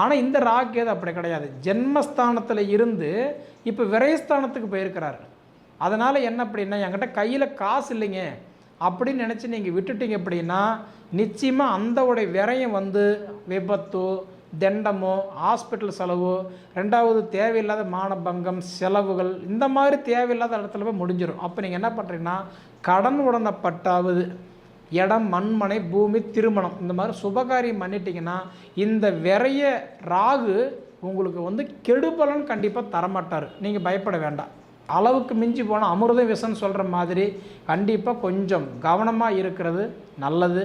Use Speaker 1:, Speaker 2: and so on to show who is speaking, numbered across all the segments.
Speaker 1: ஆனால் இந்த ராகேது அப்படி கிடையாது. ஜென்மஸ்தானத்தில் இருந்து இப்போ விரயஸ்தானத்துக்கு போயிருக்கிறார். அதனால் என்ன அப்படின்னா என்கிட்ட கையில் காசு இல்லைங்க. அப்படின்னு நினச்சி நீங்கள் விட்டுட்டீங்க அப்படின்னா நிச்சயமாக அந்த உடைய விரயம் வந்து விபத்தோ தண்டமோ ஹாஸ்பிட்டல் செலவு ரெண்டாவது தேவையில்லாத மானபங்கம் செலவுகள் இந்த மாதிரி தேவையில்லாத இடத்துல போய் முடிஞ்சிடும் அப்போ நீங்கள் என்ன பண்ணுறீங்கன்னா கடன் உடனப்பட்டாவது இடம் மண்மனை பூமி திருமணம். இந்த மாதிரி சுபகாரியம் பண்ணிட்டீங்கன்னா இந்த விரைய ராகு உங்களுக்கு வந்து கெடுபலன் கண்டிப்பாக தரமாட்டார். நீங்கள் பயப்பட வேண்டாம். அளவுக்கு மிஞ்சி போனால் அமிர்தம் விஷம்னு சொல்கிற மாதிரி கண்டிப்பாக கொஞ்சம் கவனமாக இருக்கிறது நல்லது.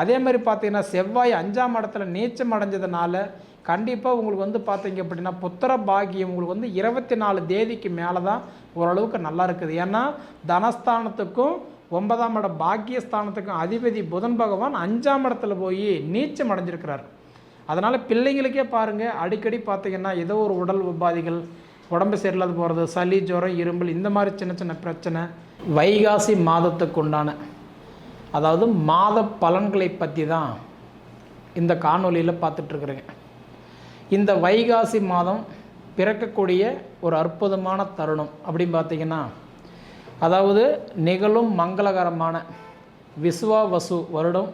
Speaker 1: அதே மாதிரி பார்த்தீங்கன்னா செவ்வாய் அஞ்சாம் இடத்துல நீச்சம் அடைஞ்சதுனால கண்டிப்பாக உங்களுக்கு வந்து பார்த்தீங்க அப்படின்னா புத்திர பாக்கியம் உங்களுக்கு வந்து இருபத்தி நாலு தேதிக்கு மேலே தான் ஓரளவுக்கு நல்லா இருக்குது. ஏன்னா தனஸ்தானத்துக்கும் ஒன்பதாம் இடம் பாக்கியஸ்தானத்துக்கும் அதிபதி புதன் பகவான் அஞ்சாம் இடத்துல போய் நீச்சம் அடைஞ்சிருக்கிறார். அதனால் பிள்ளைங்களுக்கே பாருங்கள் அடிக்கடி பார்த்தீங்கன்னா ஏதோ ஒரு உடல் உபாதைகள் உடம்பு சரியில்லாத போகிறது சளி ஜுரம் இருமல் இந்த மாதிரி சின்ன சின்ன பிரச்சனை வைகாசி மாதத்துக்கு உண்டான அதாவது மாத பலன்களை பற்றி தான் இந்த காணொலியில் பார்த்துட்ருக்குறேங்க. இந்த வைகாசி மாதம் பிறக்கக்கூடிய ஒரு அற்புதமான தருணம் அப்படின்னு பார்த்தீங்கன்னா அதாவது நிகழும் மங்களகரமான விசுவாவசு வருடம்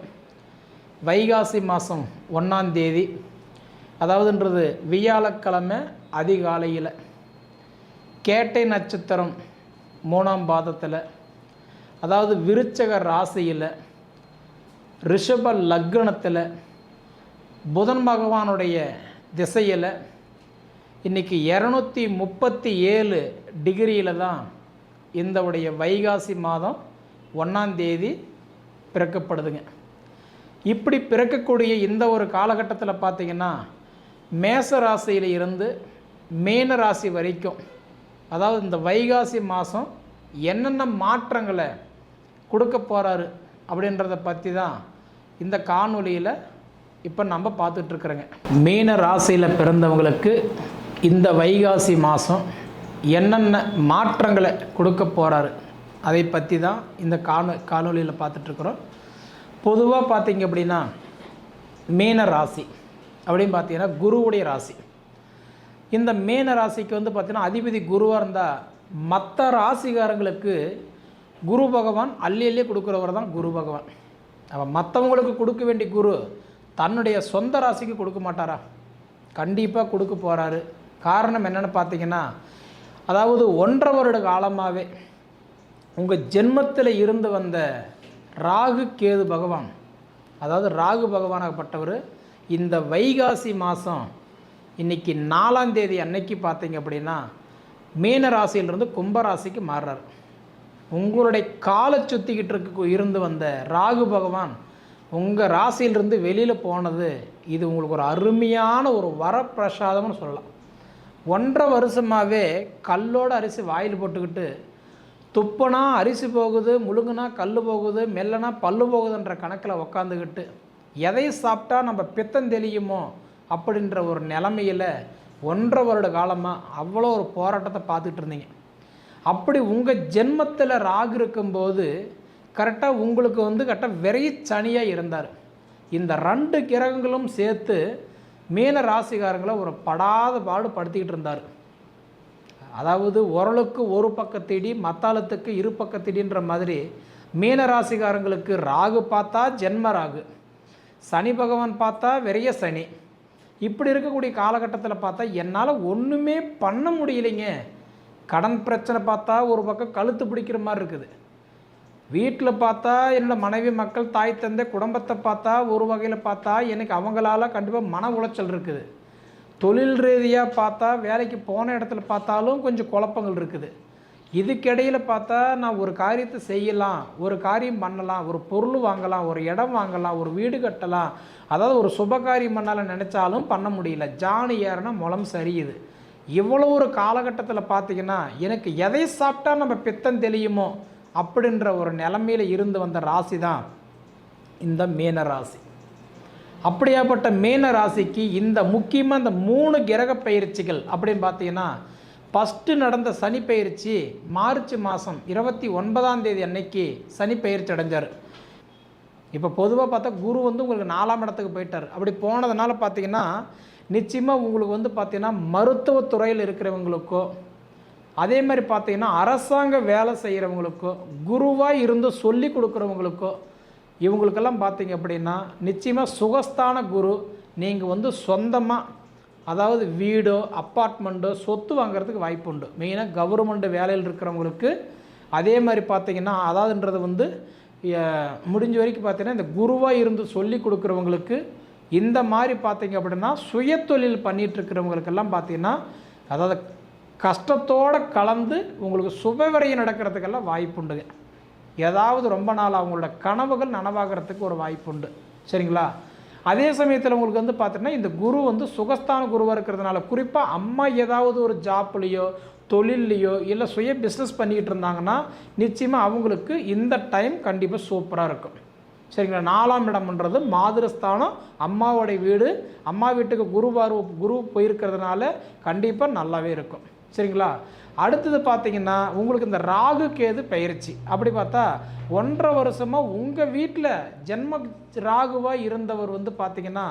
Speaker 1: வைகாசி மாதம் ஒன்றாம் தேதி அதாவதுன்றது வியாழக்கிழமை அதிகாலையில். கேட்டை நட்சத்திரம் மூணாம் பாதத்தில் அதாவது விருச்சக ராசியில் ரிஷப லக்னத்தில் புதன் பகவானுடைய திசையில் இன்றைக்கி இரநூத்தி முப்பத்தி ஏழு டிகிரியில் தான் இந்த உடைய வைகாசி மாதம் ஒன்றாம் தேதி பிறக்கப்படுதுங்க. இப்படி பிறக்கக்கூடிய இந்த ஒரு காலகட்டத்தில் பார்த்தீங்கன்னா மேச ராசியில் இருந்து மீன ராசி வரைக்கும் அதாவது இந்த வைகாசி மாதம் என்னென்ன மாற்றங்களை கொடுக்க போகிறாரு அப்படின்றத பற்றி தான் இந்த காணொலியில் இப்போ நம்ம பார்த்துட்ருக்குறோங்க மீன ராசியில் பிறந்தவங்களுக்கு இந்த வைகாசி மாதம் என்னென்ன மாற்றங்களை கொடுக்க போகிறாரு அதை பற்றி தான் இந்த காணொ காணொலியில் பார்த்துட்ருக்குறோம். பொதுவாக பார்த்தீங்க அப்படின்னா மீன ராசி அப்படின்னு பார்த்தீங்கன்னா குருவுடைய ராசி. இந்த மீன ராசிக்கு வந்து பார்த்திங்கன்னா அதிபதி குருவாக இருந்தால் மற்ற ராசிகாரங்களுக்கு குரு பகவான் அள்ளி அள்ளி கொடுக்குறவர் தான் குரு பகவான். அவன் மற்றவங்களுக்கு கொடுக்க வேண்டிய குரு தன்னுடைய சொந்த ராசிக்கு கொடுக்க மாட்டாரா? கண்டிப்பாக கொடுக்க போகிறாரு காரணம் என்னென்னு பார்த்தீங்கன்னா அதாவது ஒன்றரை வருட காலமாகவே உங்கள் ஜென்மத்தில் இருந்து வந்த ராகு கேது பகவான் அதாவது ராகு பகவானாகப்பட்டவர் இந்த வைகாசி மாதம் இன்றைக்கி நாலாம் தேதி அன்னைக்கு பார்த்தீங்க அப்படின்னா மீன ராசியிலிருந்து கும்பராசிக்கு மாறுறார். உங்களுடைய காலை சுற்றிக்கிட்டு இருக்க இருந்து வந்த ராகு பகவான் உங்கள் ராசியிலிருந்து வெளியில் போனது இது உங்களுக்கு ஒரு அருமையான ஒரு வரப்பிரசாதம்னு சொல்லலாம். ஒன்றரை வருஷமாகவே கல்லோட அரிசி வாயில் போட்டுக்கிட்டு துப்புனா அரிசி போகுது முழுங்குனா கல் போகுது மெல்லனா பல்லு போகுதுன்ற கணக்கில் உக்காந்துக்கிட்டு எதை சாப்பிட்டா நம்ம பித்தம் தெளியுமோ? அப்படின்ற ஒரு நிலமையில் ஒன்றரை வருட காலமாக அவ்வளோ ஒரு போராட்டத்தை பார்த்துக்கிட்டு இருந்தீங்க. அப்படி உங்கள் ஜென்மத்தில் ராகு இருக்கும்போது கரெக்டாக உங்களுக்கு வந்து கரெக்டாக விரைய சனியாக இருந்தார். இந்த ரெண்டு கிரகங்களும் சேர்த்து மீன ராசிகாரங்களை ஒரு படாத பாடு படுத்திக்கிட்டு இருந்தார். அதாவது உரலுக்கு ஒரு பக்கத்திடி மத்தாளத்துக்கு இரு பக்கத்திடின்ற மாதிரி மீன ராசிகாரங்களுக்கு ராகு பார்த்தா ஜென்ம ராகு சனி பகவான் பார்த்தா வெறிய சனி. இப்படி இருக்கக்கூடிய காலகட்டத்தில் பார்த்தா என்னால் ஒன்றுமே பண்ண முடியலைங்க. கடன் பிரச்சனை பார்த்தா ஒரு பக்கம் கழுத்து பிடிக்கிற மாதிரி இருக்குது. வீட்டில் பார்த்தா என்னோட மனைவி மக்கள் தாய் தந்தை குடும்பத்தை பார்த்தா ஒரு வகையில் பார்த்தா எனக்கு அவங்களால கண்டிப்பாக மன உளைச்சல் இருக்குது. தொழில் ரீதியாக பார்த்தா வேலைக்கு போன இடத்துல பார்த்தாலும் கொஞ்சம் குழப்பங்கள் இருக்குது. இதுக்கிடையில் பார்த்தா நான் ஒரு காரியத்தை செய்யலாம் ஒரு காரியம் பண்ணலாம் ஒரு பொருள் வாங்கலாம் ஒரு இடம் வாங்கலாம் ஒரு வீடு கட்டலாம். அதாவது ஒரு சுபகாரியம் பண்ணால நினச்சாலும் பண்ண முடியல. ஜானு ஏறுனா முளம் சரியுது. இவ்வளோ ஒரு காலகட்டத்தில் பார்த்தீங்கன்னா எனக்கு எதை சாப்பிட்டா நம்ம பித்தம் தெளியுமோ அப்படின்ற ஒரு நிலமையில் இருந்து வந்த ராசி தான் இந்த மீன ராசி. அப்படியாப்பட்ட மீன ராசிக்கு இந்த முக்கியமாக இந்த மூணு கிரக பயிற்சிகள் அப்படின்னு பார்த்தீங்கன்னா ஃபஸ்ட்டு நடந்த சனி பயிற்சி மார்ச் மாதம் இருபத்தி ஒன்பதாம் தேதி அன்னைக்கு சனி பயிற்சி அடைஞ்சார். இப்போ பொதுவாக பார்த்தா குரு வந்து உங்களுக்கு நாலாம் இடத்துக்கு போயிட்டார். அப்படி போனதுனால பார்த்தீங்கன்னா நிச்சயமாக உங்களுக்கு வந்து பார்த்திங்கன்னா மருத்துவத்துறையில் இருக்கிறவங்களுக்கோ அதே மாதிரி பார்த்தீங்கன்னா அரசாங்க வேலை செய்கிறவங்களுக்கோ குருவாக இருந்து சொல்லி கொடுக்குறவங்களுக்கோ இவங்களுக்கெல்லாம் பார்த்தீங்க அப்படின்னா நிச்சயமாக சுகஸ்தான குரு நீங்கள் வந்து சொந்தமாக அதாவது வீடோ அப்பார்ட்மெண்ட்டோ சொத்து வாங்குறதுக்கு வாய்ப்பு உண்டு மெயினாக கவர்மெண்ட் வேலையில் இருக்கிறவங்களுக்கு அதே மாதிரி பார்த்திங்கன்னா அதாவதுன்றது வந்து முடிஞ்ச வரைக்கும் பார்த்தீங்கன்னா இந்த குருவாக இருந்து சொல்லி கொடுக்குறவங்களுக்கு இந்த மாதிரி பார்த்தீங்க அப்படின்னா சுயத்தொழில் பண்ணிகிட்ருக்கிறவங்களுக்கெல்லாம் பார்த்திங்கன்னா அதாவது கஷ்டத்தோடு கலந்து உங்களுக்கு சுபவரையும் நடக்கிறதுக்கெல்லாம் வாய்ப்புண்டுங்க ஏதாவது ரொம்ப நாள் அவங்களோட கனவுகள் நனவாகிறதுக்கு ஒரு வாய்ப்புண்டு சரிங்களா? அதே சமயத்தில் உங்களுக்கு வந்து பார்த்தீங்கன்னா இந்த குரு வந்து சுகஸ்தான குருவாக இருக்கிறதுனால குறிப்பாக அம்மா ஏதாவது ஒரு ஜாப்லேயோ தொழில்லையோ இல்லை சுய பிஸ்னஸ் பண்ணிக்கிட்டு இருந்தாங்கன்னா நிச்சயமாக அவங்களுக்கு இந்த டைம் கண்டிப்பாக சூப்பராக இருக்கும். சரிங்களா? நாலாம் இடம்ன்றது மாதிரஸ்தானம் அம்மாவோடைய வீடு அம்மா வீட்டுக்கு குருவார் குரு போயிருக்கிறதுனால கண்டிப்பாக நல்லாவே இருக்கும். சரிங்களா? அடுத்தது பார்த்தீங்கன்னா உங்களுக்கு இந்த ராகு கேது பயிற்சி. அப்படி பார்த்தா ஒன்றரை வருஷமாக உங்கள் வீட்டில் ஜென்ம ராகுவாக இருந்தவர் வந்து பார்த்தீங்கன்னா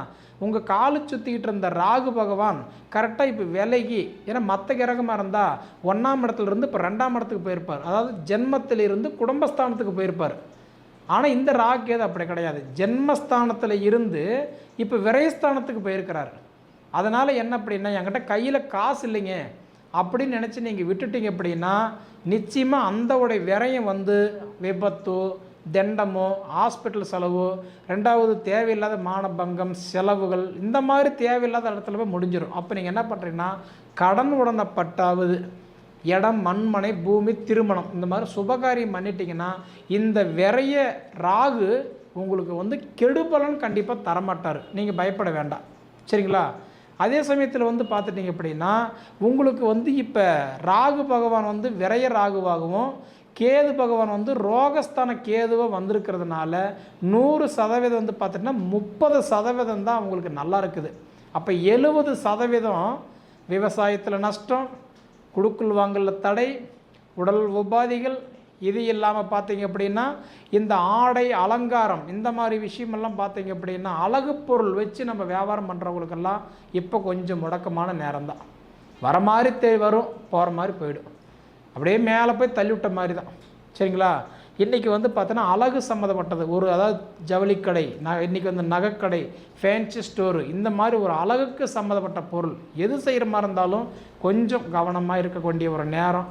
Speaker 1: உங்கள் காலு சுற்றிக்கிட்டு இருந்த ராகு பகவான் கரெக்டாக இப்போ விலகி ஏன்னா மற்ற கிரகமாக இருந்தால் ஒன்றாம் இடத்துல இருந்து இப்போ ரெண்டாம் இடத்துக்கு போயிருப்பார். அதாவது ஜென்மத்திலிருந்து குடும்பஸ்தானத்துக்கு போயிருப்பார். ஆனால் இந்த ராக்கேது அப்படி கிடையாது. ஜென்மஸ்தானத்தில் இருந்து இப்போ விரயஸ்தானத்துக்கு போயிருக்கிறார். அதனால் என்ன அப்படின்னா என்கிட்ட கையில் காசு இல்லைங்க. அப்படின்னு நினச்சி நீங்கள் விட்டுட்டீங்க அப்படின்னா நிச்சயமாக அந்தவுடைய விரயம் வந்து விபத்தோ தண்டமோ ஹாஸ்பிட்டல் செலவு ரெண்டாவது தேவையில்லாத மானபங்கம் செலவுகள் இந்த மாதிரி தேவையில்லாத இடத்துல போய் முடிஞ்சிடும் அப்போ நீங்கள் என்ன பண்ணுறீங்கன்னா கடன் உடனப்பட்டாவது இடம் மண்மனை பூமி திருமணம் இந்த மாதிரி சுபகாரியம் பண்ணிட்டீங்கன்னா இந்த விரைய ராகு உங்களுக்கு வந்து கெடுபலன் கண்டிப்பாக தரமாட்டார். நீங்கள் பயப்பட வேண்டாம். சரிங்களா? அதே சமயத்தில் வந்து பார்த்துட்டிங்க அப்படின்னா உங்களுக்கு வந்து இப்போ ராகு பகவான் வந்து விரைய ராகுவாகவும் கேது பகவான் வந்து ரோகஸ்தான கேதுவாக வந்திருக்கிறதுனால நூறு சதவீதம் வந்து பார்த்திங்கன்னா முப்பது சதவீதம் தான் உங்களுக்கு நல்லா இருக்குது. அப்போ எழுபது சதவீதம் விவசாயத்தில் நஷ்டம் குடுக்குள் வாங்கல தடை உடல் உபாதிகள் இது இல்லாமல் பார்த்தீங்க அப்படின்னா இந்த ஆடை அலங்காரம் இந்த மாதிரி விஷயமெல்லாம் பார்த்தீங்க அப்படின்னா அழகு பொருள் வச்சு நம்ம வியாபாரம் பண்ணுறவங்களுக்கெல்லாம் இப்போ கொஞ்சம் முடக்கமான நேரம் தான் வர மாதிரி தே வரும் போகிற மாதிரி போயிடும். அப்படியே மேலே போய் தள்ளிவிட்ட மாதிரி தான். சரிங்களா? இன்றைக்கி வந்து பார்த்தோன்னா அழகு சம்மந்தப்பட்டது. ஒரு அதாவது ஜவுளிக்கடை ந இன்றைக்கி வந்து நகைக்கடை ஃபேன்சி ஸ்டோரு இந்த மாதிரி ஒரு அழகுக்கு சம்மந்தப்பட்ட பொருள் எது செய்கிற மாதிரி இருந்தாலும் கொஞ்சம் கவனமாக இருக்கக்கூடிய ஒரு நேரம்.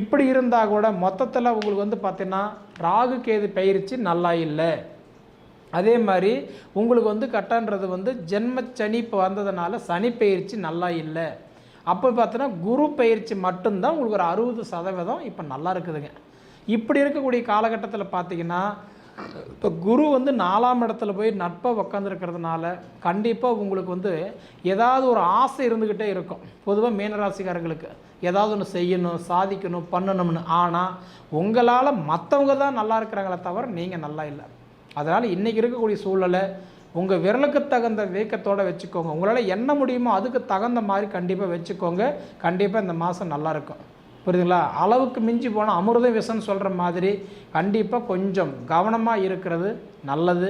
Speaker 1: இப்படி இருந்தால் கூட மொத்தத்தில் உங்களுக்கு வந்து பார்த்தீங்கன்னா ராகு கேது பயிற்சி நல்லா இல்லை. அதே மாதிரி உங்களுக்கு வந்து கட்டன்றது வந்து ஜென்ம சனி இப்போ வந்ததுனால சனி பயிற்சி நல்லா இல்லை. அப்போ பார்த்தோன்னா குரு பயிற்சி மட்டும்தான் உங்களுக்கு ஒரு அறுபது சதவீதம் இப்போ நல்லா இருக்குதுங்க. இப்படி இருக்கக்கூடிய காலகட்டத்தில் பார்த்தீங்கன்னா இப்போ குரு வந்து நாலாம் இடத்துல போய் நட்பாக உக்காந்துருக்கிறதுனால கண்டிப்பாக உங்களுக்கு வந்து ஏதாவது ஒரு ஆசை இருந்துக்கிட்டே இருக்கும். பொதுவாக மீனராசிக்காரங்களுக்கு ஏதாவது ஒன்று செய்யணும் சாதிக்கணும் பண்ணணும்னு. ஆனால் உங்களால் மற்றவங்க தான் நல்லா இருக்கிறாங்களே தவிர நீங்கள் நல்லா இல்லை. அதனால் இன்றைக்கி இருக்கக்கூடிய சூழலை உங்கள் விரலுக்கு தகுந்த வீக்கத்தோடு வச்சுக்கோங்க. உங்களால் என்ன முடியுமோ அதுக்கு தகுந்த மாதிரி கண்டிப்பாக வச்சுக்கோங்க. கண்டிப்பாக இந்த மாதம் நல்லாயிருக்கும் புரியுதுங்களா? அளவுக்கு மிஞ்சி போனால் அமிர்தம் விஷம்னு சொல்கிற மாதிரி கண்டிப்பாக கொஞ்சம் கவனமாக இருக்கிறது நல்லது.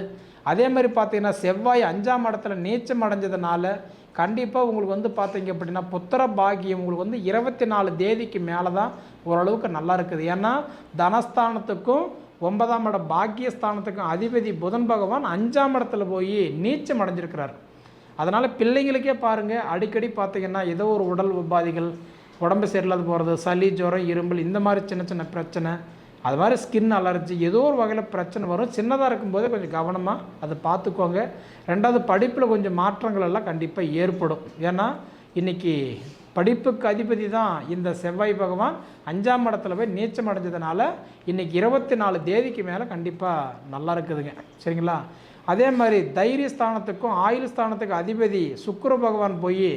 Speaker 1: அதே மாதிரி பார்த்தீங்கன்னா செவ்வாய் அஞ்சாம் இடத்துல நீச்சம் அடைஞ்சதுனால கண்டிப்பாக உங்களுக்கு வந்து பார்த்தீங்க அப்படின்னா புத்திர பாக்கியம் உங்களுக்கு வந்து இருபத்தி நாலு தேதிக்கு மேலே தான் ஓரளவுக்கு நல்லா இருக்குது. ஏன்னா தனஸ்தானத்துக்கும் ஒன்பதாம் இடம் பாக்கியஸ்தானத்துக்கும் அதிபதி புதன் பகவான் அஞ்சாம் இடத்துல போய் நீச்சம் அடைஞ்சிருக்கிறார். அதனால் பிள்ளைங்களுக்கே பாருங்கள் அடிக்கடி பார்த்தீங்கன்னா ஏதோ ஒரு உடல் உபாதைகள் உடம்பு சரியில்லாத போகிறது சளி ஜுரம் இருமல் இந்த மாதிரி சின்ன சின்ன பிரச்சனை அது மாதிரி ஸ்கின் அலர்ஜி ஏதோ ஒரு வகையில் பிரச்சனை வரும். சின்னதாக இருக்கும்போதே கொஞ்சம் கவனமாக அதை பார்த்துக்கோங்க. ரெண்டாவது படிப்பில் கொஞ்சம் மாற்றங்கள் எல்லாம் கண்டிப்பாக ஏற்படும். ஏன்னா இன்றைக்கி படிப்புக்கு அதிபதி தான் இந்த செவ்வாய் பகவான். அஞ்சாம் இடத்துல போய் நீச்சம் அடைஞ்சதுனால இன்றைக்கி இருபத்தி நாலு தேதிக்கு மேலே கண்டிப்பாக நல்லா இருக்குதுங்க. சரிங்களா? அதே மாதிரி தைரிய ஸ்தானத்துக்கும் ஆயுள் ஸ்தானத்துக்கும் அதிபதி சுக்கர பகவான் போய்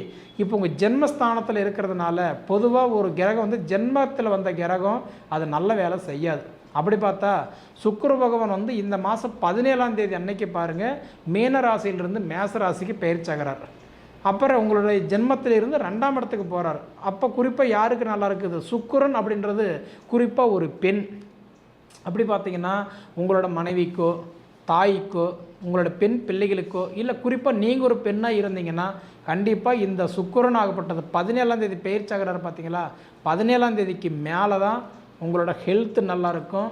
Speaker 1: இப்போ உங்கள் ஜென்மஸ்தானத்தில் இருக்கிறதுனால பொதுவாக ஒரு கிரகம் வந்து ஜென்மத்தில் வந்த கிரகம் அது நல்ல வேலை செய்யாது. அப்படி பார்த்தா சுக்கர பகவான் வந்து இந்த மாதம் பதினேழாம் தேதி அன்னைக்கு பாருங்கள் மீன ராசியிலிருந்து மேச ராசிக்கு பயிற்சியாகிறார் அப்புறம் உங்களுடைய ஜென்மத்திலிருந்து ரெண்டாம் இடத்துக்கு போகிறார் அப்போ குறிப்பாக யாருக்கு நல்லா இருக்குது? சுக்கிரன் அப்படின்றது குறிப்பாக ஒரு பெண். அப்படி பார்த்தீங்கன்னா உங்களோட மனைவிக்கோ தாய்க்கோ உங்களோட பெண் பிள்ளைகளுக்கோ இல்லை குறிப்பாக நீங்கள் ஒரு பெண்ணாக இருந்தீங்கன்னா கண்டிப்பாக இந்த சுக்கரன் ஆகப்பட்டது பதினேழாம் தேதி பயிற்சியாகிறாரு பார்த்தீங்களா பதினேழாம் தேதிக்கு மேலே தான் உங்களோட ஹெல்த் நல்லாயிருக்கும்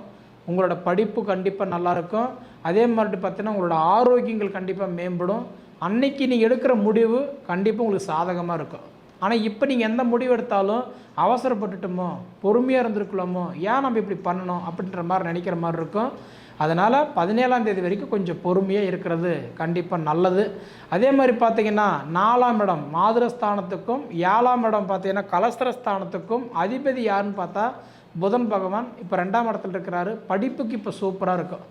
Speaker 1: உங்களோட படிப்பு கண்டிப்பாக நல்லாயிருக்கும் அதே மாதிரி பார்த்தீங்கன்னா உங்களோட ஆரோக்கியங்கள் கண்டிப்பாக மேம்படும். அன்னைக்கு நீங்கள் எடுக்கிற முடிவு கண்டிப்பாக உங்களுக்கு சாதகமாக இருக்கும். ஆனால் இப்போ நீங்கள் எந்த முடிவு எடுத்தாலும் அவசரப்பட்டுட்டோமோ பொறுமையாக இருந்திருக்கலாமோ ஏன் நம்ம இப்படி பண்ணணும் அப்படின்ற மாதிரி நினைக்கிற மாதிரி இருக்கும். அதனால் பதினேழாம் தேதி வரைக்கும் கொஞ்சம் பொறுமையாக இருக்கிறது கண்டிப்பாக நல்லது. அதே மாதிரி பார்த்தீங்கன்னா நாலாம் இடம் மாதிரஸ்தானத்துக்கும் ஏழாம் இடம் பார்த்தீங்கன்னா கலஸ்திரஸ்தானத்துக்கும் அதிபதி யாருன்னு பார்த்தா புதன் பகவான் இப்போ ரெண்டாம் இடத்துல இருக்கிறாரு. படிப்புக்கு இப்போ சூப்பராக இருக்கும்.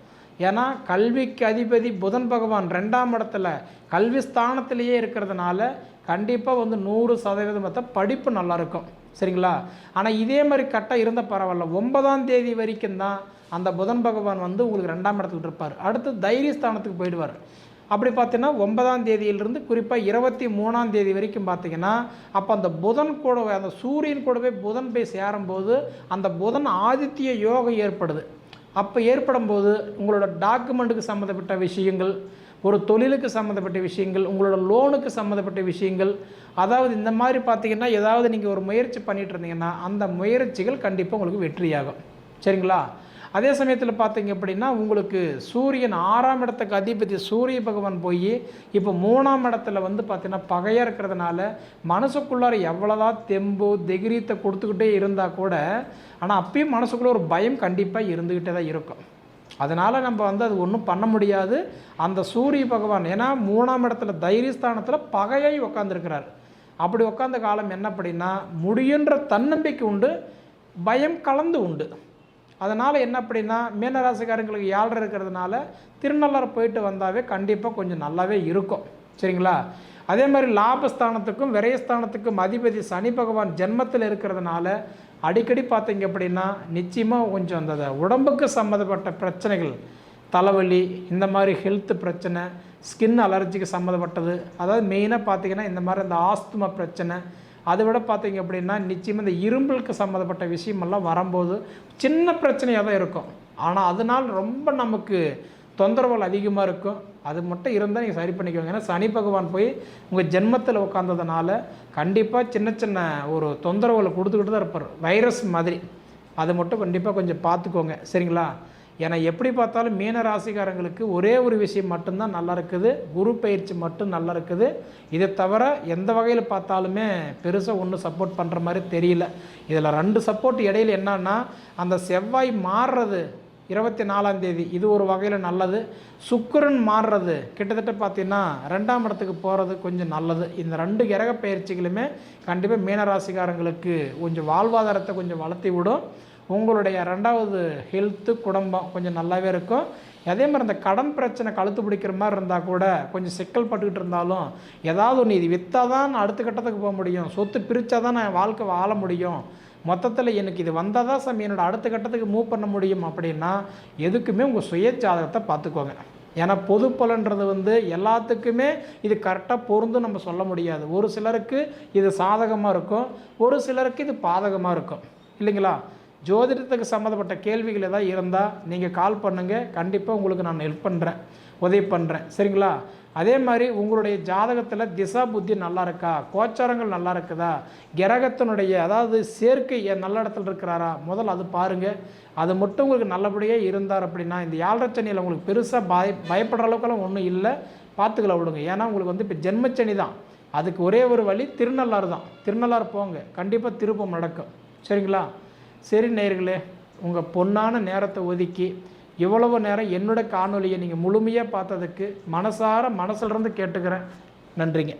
Speaker 1: ஏன்னா கல்விக்கு அதிபதி புதன் பகவான் ரெண்டாம் இடத்துல கல்வி ஸ்தானத்திலேயே இருக்கிறதுனால கண்டிப்பாக வந்து நூறு சதவீதம் பார்த்தா படிப்பு நல்லா இருக்கும். சரிங்களா? ஆனால் இதே மாதிரி கரெக்டாக இருந்த பரவாயில்ல. ஒன்பதாம் தேதி வரைக்கும் தான் அந்த புதன் பகவான் வந்து உங்களுக்கு ரெண்டாம் இடத்துல இருப்பார். அடுத்து தைரிய ஸ்தானத்துக்கு போயிடுவார். அப்படி பார்த்தீங்கன்னா ஒன்பதாம் தேதியிலிருந்து குறிப்பாக இருபத்தி மூணாம் தேதி வரைக்கும் பார்த்தீங்கன்னா அப்போ அந்த புதன் கூட அந்த சூரியன் கூடவே புதன் போய் சேரும்போது அந்த புதன் ஆதித்ய யோகம் ஏற்படுது. அப்போ ஏற்படும் போது உங்களோட டாக்குமெண்ட்டுக்கு சம்மந்தப்பட்ட விஷயங்கள் ஒரு தொழிலுக்கு சம்மந்தப்பட்ட விஷயங்கள் உங்களோட லோனுக்கு சம்மந்தப்பட்ட விஷயங்கள் அதாவது இந்த மாதிரி பார்த்தீங்கன்னா ஏதாவது நீங்கள் ஒரு முயற்சி பண்ணிகிட்டு இருந்தீங்கன்னா அந்த முயற்சிகள் கண்டிப்பாக உங்களுக்கு வெற்றியாகும். சரிங்களா? அதே சமயத்தில் பார்த்தீங்க அப்படின்னா உங்களுக்கு சூரியன் ஆறாம் இடத்துக்கு அதிபதி சூரிய பகவான் போய் இப்போ மூணாம் இடத்துல வந்து பார்த்தீங்கன்னா பகையாக இருக்கிறதுனால மனசுக்குள்ளார எவ்வளோதான் தெம்பு தைரியத்தை கொடுத்துக்கிட்டே இருந்தால் கூட ஆனால் அப்பயும் மனசுக்குள்ளே ஒரு பயம் கண்டிப்பாக இருந்துக்கிட்டே தான் இருக்கும். அதனால் நம்ம வந்து அது ஒன்றும் பண்ண முடியாது. அந்த சூரிய பகவான் ஏன்னா மூணாம் இடத்துல தைரியஸ்தானத்தில் பகையாய் உக்காந்துருக்கிறார். அப்படி உட்காந்த காலம் என்ன அப்படின்னா முடியுன்ற தன்னம்பிக்கை உண்டு பயம் கலந்து உண்டு. அதனால் என்ன அப்படின்னா மீனராசிக்காரங்களுக்கு யாழ்ரை இருக்கிறதுனால திருநள்ளாறு போயிட்டு வந்தாவே கண்டிப்பாக கொஞ்சம் நல்லாவே இருக்கும். சரிங்களா? அதே மாதிரி லாபஸ்தானத்துக்கும் விரயஸ்தானத்துக்கும் அதிபதி சனி பகவான் ஜென்மத்தில் இருக்கிறதுனால அடிக்கடி பார்த்தீங்க அப்படின்னா நிச்சயமாக கொஞ்சம் அந்த உடம்புக்கு சம்மந்தப்பட்ட பிரச்சனைகள் தலைவலி இந்த மாதிரி ஹெல்த் பிரச்சனை ஸ்கின் அலர்ஜிக்கு சம்மந்தப்பட்டது. அதாவது மெயினாக பார்த்தீங்கன்னா இந்த மாதிரி இந்த ஆஸ்துமா பிரச்சனை அதை விட பார்த்தீங்க அப்படின்னா நிச்சயமாக இந்த இரும்பலுக்கு சம்மந்தப்பட்ட விஷயமெல்லாம் வரும்போது சின்ன பிரச்சனையாக தான் இருக்கும். ஆனால் அதனால் ரொம்ப நமக்கு தொந்தரவுகள் அதிகமாக இருக்கும். அது மட்டும் இருந்தால் நீங்கள் சரி பண்ணிக்கோங்க. ஏன்னா சனி பகவான் போய் உங்கள் ஜென்மத்தில் உட்காந்ததுனால கண்டிப்பாக சின்ன சின்ன ஒரு தொந்தரவுகளை கொடுத்துக்கிட்டு தான் இருப்பார். வைரஸ் மாதிரி. அது மட்டும் கண்டிப்பாக கொஞ்சம் பார்த்துக்கோங்க. சரிங்களா? ஏன்னா எப்படி பார்த்தாலும் மீன ராசிக்காரங்களுக்கு ஒரே ஒரு விஷயம் மட்டும்தான் நல்லா இருக்குது. குரு பயிற்சி மட்டும் நல்லா இருக்குது. இதை தவிர எந்த வகையில் பார்த்தாலுமே பெருசாக ஒன்றும் சப்போர்ட் பண்ணுற மாதிரி தெரியல. இதில் ரெண்டு சப்போர்ட் இடையில் என்னன்னா அந்த செவ்வாய் மாறுறது இருபத்தி நாலாம் தேதி இது ஒரு வகையில் நல்லது. சுக்கரன் மாறுறது கிட்டத்தட்ட பார்த்தீங்கன்னா ரெண்டாம் இடத்துக்கு போகிறது கொஞ்சம் நல்லது. இந்த ரெண்டு கிரக பயிற்சிகளுமே கண்டிப்பாக மீனராசிக்காரங்களுக்கு கொஞ்சம் வாழ்வாதாரத்தை கொஞ்சம் வளர்த்தி விடும். உங்களுடைய ரெண்டாவது ஹெல்த்து குடும்பம் கொஞ்சம் நல்லாவே இருக்கும். அதே மாதிரி அந்த கடன் பிரச்சனை கழுத்து பிடிக்கிற மாதிரி இருந்தால் கூட கொஞ்சம் சிக்கல் பட்டுக்கிட்டு இருந்தாலும் ஏதாவது ஒன்று இது விற்றா தான் நான் அடுத்த கட்டத்துக்கு போக முடியும். சொத்து பிரித்தா தான் நான் வாழ்க்கை வாழ முடியும். மொத்தத்தில் எனக்கு இது வந்தால் தான் சாமி என்னோட அடுத்த கட்டத்துக்கு மூவ் பண்ண முடியும் அப்படின்னா எதுக்குமே உங்கள் சுய ஜாதகத்தை பார்த்துக்கோங்க. ஏன்னா பொது பலன்றது வந்து எல்லாத்துக்குமே இது கரெக்டாக பொருந்து நம்ம சொல்ல முடியாது. ஒரு சிலருக்கு இது சாதகமாக இருக்கும். ஒரு சிலருக்கு இது பாதகமாக இருக்கும். இல்லைங்களா? ஜோதிடத்துக்கு சம்மந்தப்பட்ட கேள்விகள் ஏதாவது இருந்தால் நீங்கள் கால் பண்ணுங்கள் கண்டிப்பாக உங்களுக்கு நான் ஹெல்ப் பண்ணுறேன் உதவி பண்ணுறேன் சரிங்களா? அதே மாதிரி உங்களுடைய ஜாதகத்தில் திசா புத்தி நல்லா இருக்கா? கோச்சாரங்கள் நல்லா இருக்குதா? கிரகத்தினுடைய அதாவது சேர்க்கை நல்ல இடத்துல இருக்கிறாரா? முதல் அது பாருங்கள் அது மட்டும் உங்களுக்கு நல்லபடியாக இருந்தார் அப்படின்னா இந்த யாழ்ரச்சனியில் உங்களுக்கு பெருசாக பய பயப்படுற அளவுக்கெல்லாம் ஒன்றும் இல்லை. பார்த்துக்கல விடுங்க. ஏன்னா உங்களுக்கு வந்து இப்போ ஜென்மச்சனி தான். அதுக்கு ஒரே ஒரு வழி திருநள்ளாறு தான். திருநள்ளாறு போங்க. கண்டிப்பாக திருப்பம் நடக்கும். சரிங்களா? சரி நேர்களே உங்கள் பொன்னான நேரத்தை ஒதுக்கி இவ்வளவு நேரம் என்னோட காணொலியை நீங்கள் முழுமையாக பார்த்ததுக்கு மனசார மனசுலேருந்து கேட்டுக்கிறேன். நன்றிங்க.